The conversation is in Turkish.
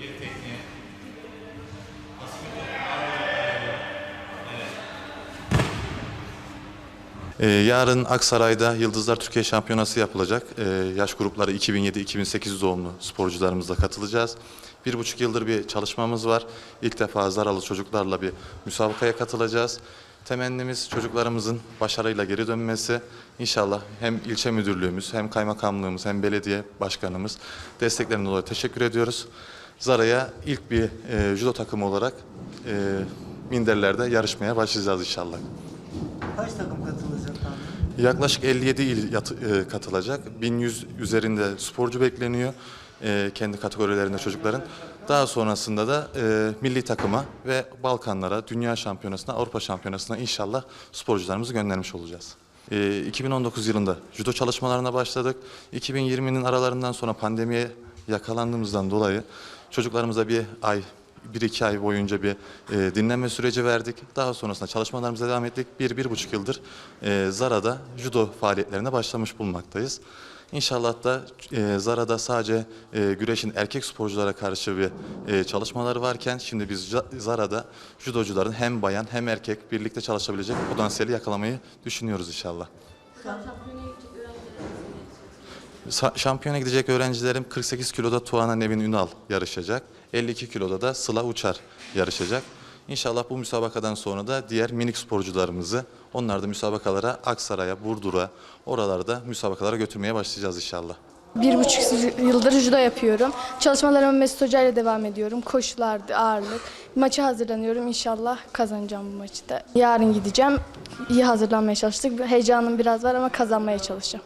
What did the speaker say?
Bir tekniğe. Ee, yarın Aksaray'da Yıldızlar Türkiye Şampiyonası yapılacak. Ee, yaş grupları 2007-2008 doğumlu sporcularımızla katılacağız. Bir buçuk yıldır bir çalışmamız var. İlk defa zaralı çocuklarla bir müsabakaya katılacağız. Temennimiz çocuklarımızın başarıyla geri dönmesi. İnşallah hem ilçe müdürlüğümüz, hem kaymakamlığımız, hem belediye başkanımız desteklerinden dolayı teşekkür ediyoruz. Zara'ya ilk bir e, judo takımı olarak e, minderlerde yarışmaya başlayacağız inşallah. Kaç takım katılacak abi? Yaklaşık 57 il yat- e, katılacak. 1100 üzerinde sporcu bekleniyor. E, kendi kategorilerinde çocukların. Daha sonrasında da e, milli takıma ve Balkanlara, Dünya Şampiyonası'na, Avrupa Şampiyonası'na inşallah sporcularımızı göndermiş olacağız. E, 2019 yılında judo çalışmalarına başladık. 2020'nin aralarından sonra pandemiye yakalandığımızdan dolayı çocuklarımıza bir ay bir iki ay boyunca bir e, dinlenme süreci verdik. Daha sonrasında çalışmalarımıza devam ettik. Bir, bir buçuk yıldır e, Zara'da judo faaliyetlerine başlamış bulunmaktayız. İnşallah da e, Zara'da sadece e, güreşin erkek sporculara karşı bir e, çalışmaları varken şimdi biz Zara'da judocuların hem bayan hem erkek birlikte çalışabilecek potansiyeli yakalamayı düşünüyoruz inşallah. Şampiyona gidecek öğrencilerim 48 kiloda Tuana Nevin Ünal yarışacak. 52 kiloda da Sıla Uçar yarışacak. İnşallah bu müsabakadan sonra da diğer minik sporcularımızı onlar da müsabakalara Aksaray'a, Burdur'a, oralarda müsabakalara götürmeye başlayacağız inşallah. Bir buçuk yıldır judo yapıyorum. Çalışmalarıma Mesut Hoca ile devam ediyorum. Koşulardı, ağırlık. Maça hazırlanıyorum. İnşallah kazanacağım bu maçı da. Yarın gideceğim. İyi hazırlanmaya çalıştık. Heyecanım biraz var ama kazanmaya çalışacağım.